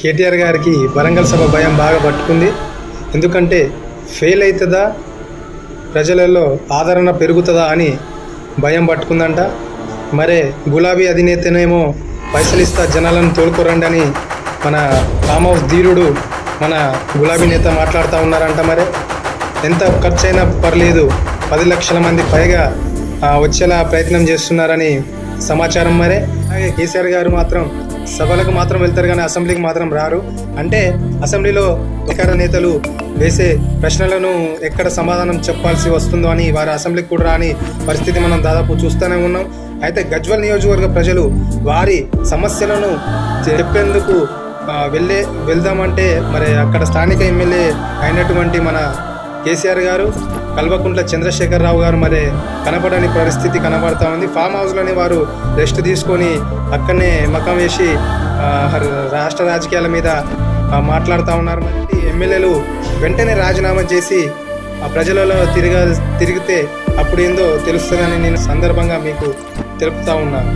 కేటీఆర్ గారికి వరంగల్ సభ భయం బాగా పట్టుకుంది. ఎందుకంటే ఫెయిల్ అవుతుందా? ప్రజలలో ఆదరణ పెరుగుతుందా అని భయం పట్టుకుందంట. మరే గులాబీ అధినేతనేమో పైసలు ఇస్తా జనాలను తోలుకోరండి అని మన ఫామ్ హౌస్ ధీరుడు మన గులాబీ నేత మాట్లాడుతూ ఉన్నారంట మరి. ఎంత ఖర్చు అయినా పర్లేదు పది లక్షల మంది పైగా వచ్చేలా ప్రయత్నం చేస్తున్నారని సమాచారం మరే. అలాగే కేసీఆర్ గారు మాత్రం సభలకు మాత్రం వెళ్తారు కానీ అసెంబ్లీకి మాత్రం రారు. అంటే అసెంబ్లీలో అధికార నేతలు వేసే ప్రశ్నలను ఎక్కడ సమాధానం చెప్పాల్సి వస్తుందో అని వారు అసెంబ్లీకి కూడా రాని పరిస్థితి మనం దాదాపు చూస్తూనే ఉన్నాం. అయితే గజ్వల్ నియోజకవర్గ ప్రజలు వారి సమస్యలను చెప్పేందుకు వెళ్ళే వెళ్దామంటే మరి అక్కడ స్థానిక ఎమ్మెల్యే అయినటువంటి మన కేసీఆర్ గారు కల్వకుంట్ల చంద్రశేఖరరావు గారు మరి కనపడని పరిస్థితి కనబడతా ఉంది. ఫామ్ హౌస్లోనే వారు రెస్ట్ తీసుకొని అక్కడనే మకం వేసి రాష్ట్ర రాజకీయాల మీద మాట్లాడుతూ ఉన్నారు. మరి ఎమ్మెల్యేలు వెంటనే రాజీనామా చేసి ఆ ప్రజలలో తిరగ తిరిగితే అప్పుడు ఏందో తెలుస్తుందని నేను సందర్భంగా మీకు తెలుపుతా ఉన్నాను